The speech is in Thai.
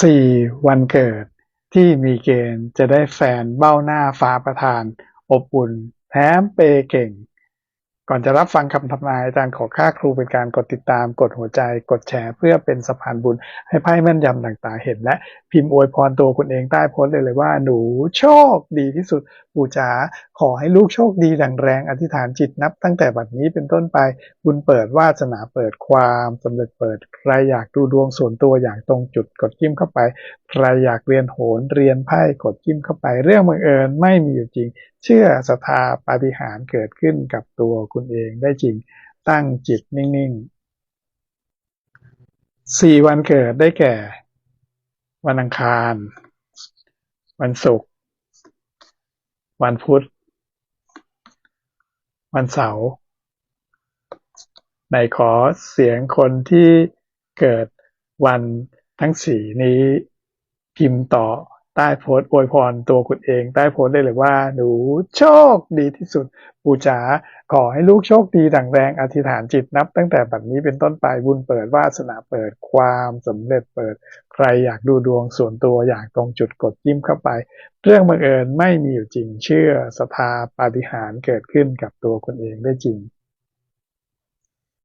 สี่วันเกิด ที่มีเกณฑ์จะได้แฟนเบ้าหน้าฟ้าประทาน อบอุ่นแถมเปเก่ง ก่อนจะรับฟังคำทำนายอาจารย์ขอค่าครูเป็นการกดติดตาม กดหัวใจ กดแชร์เพื่อเป็นสะพานบุญ ให้ไพ่แม่นยำต่างๆเห็น และพิมพ์อวยพรตัวคุณเองใต้โพสต์เลยเลยว่า หนูโชคดีที่สุด ปู่จ๋าขอให้ลูกโชคดีดังแรงอธิษฐานจิตนับ ตั้งแต่บัดนี้เป็นต้นไปบุญเปิดวาสนาเปิดความสำเร็จเปิด ใครอยากดูดวงส่วนตัวอย่างตรงจุดกดจิ้มเข้าไป ใครอยากเรียนโหรเรียนไพ่กดจิ้มเข้าไป เรื่องบังเอิญไม่มีอยู่จริง เชื่อศรัทธาปาฏิหาริย์เกิดขึ้นกับตัวคุณเองได้จริงตั้งจิตนิ่งๆสี่วันเกิดได้แก่ วันอังคาร วันศุกร์วันพุธ วันเสาร์ไหนขอเสียงคนที่เกิดวันทั้งสี่นี้พิมพ์ต่อ ใต้โพสต์อวยพรตัวคุณเอง ใต้โพสต์ได้เลยว่า หนูโชคดีที่สุด ปู่จ๋าขอให้ลูกโชคดีดังแรงอธิษฐานจิตนับ ตั้งแต่บัดนี้เป็นต้นไปบุญเปิดวาสนาเปิดความสำเร็จเปิด ใครอยากดูดวงส่วนตัวอย่างตรงจุดกดจิ้มเข้าไป เรื่องบังเอิญไม่มีอยู่จริงเชื่อศรัทธาปาฏิหาริย์เกิดขึ้นกับตัวคุณเองได้จริง